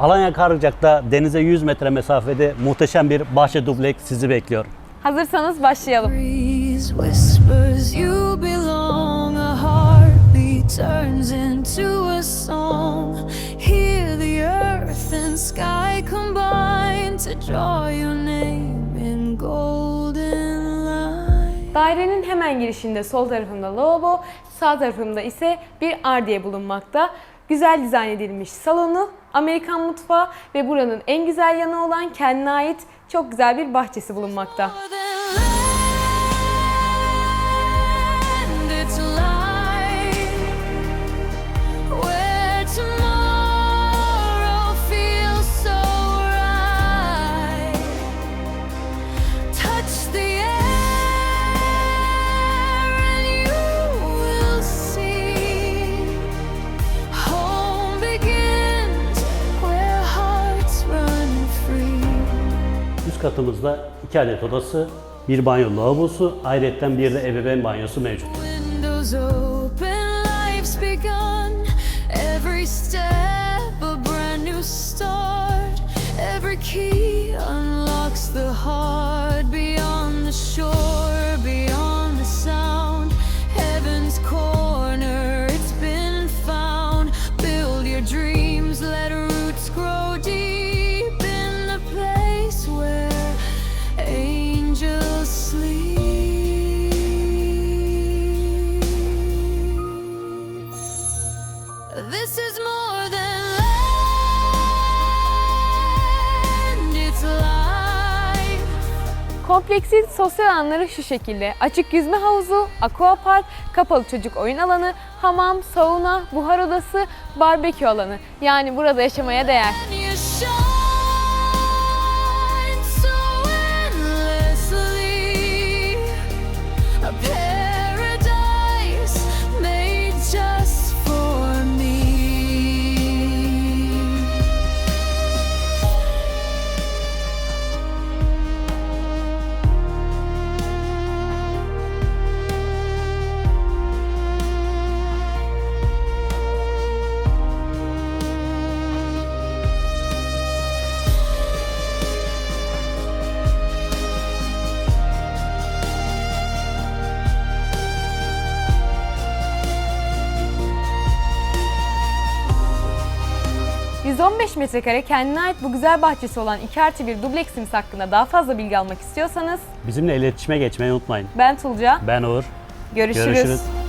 Alanya Kargıcak'ta denize 100 metre mesafede muhteşem bir bahçe dubleks sizi bekliyor. Hazırsanız başlayalım. Dairenin hemen girişinde sol tarafımda lavabo, sağ tarafımda ise bir ardiye bulunmakta. Güzel dizayn edilmiş salonu, Amerikan mutfağı ve buranın en güzel yanı olan kendine ait çok güzel bir bahçesi bulunmakta. Üst katımızda iki adet odası, bir banyo lavabosu, ayrıca bir de ebeveyn banyosu mevcut. Every key unlocks the heart Kompleksin sosyal alanları şu şekilde. Açık yüzme havuzu, aquapark, kapalı çocuk oyun alanı, hamam, sauna, buhar odası, barbekü alanı. Yani burada yaşamaya değer. And ...115 metrekare kendine ait bu güzel bahçesi olan 2 artı 1 dubleksimiz hakkında daha fazla bilgi almak istiyorsanız Bizimle iletişime geçmeyi unutmayın. ben Tulca. Ben Uğur. Görüşürüz. Görüşürüz.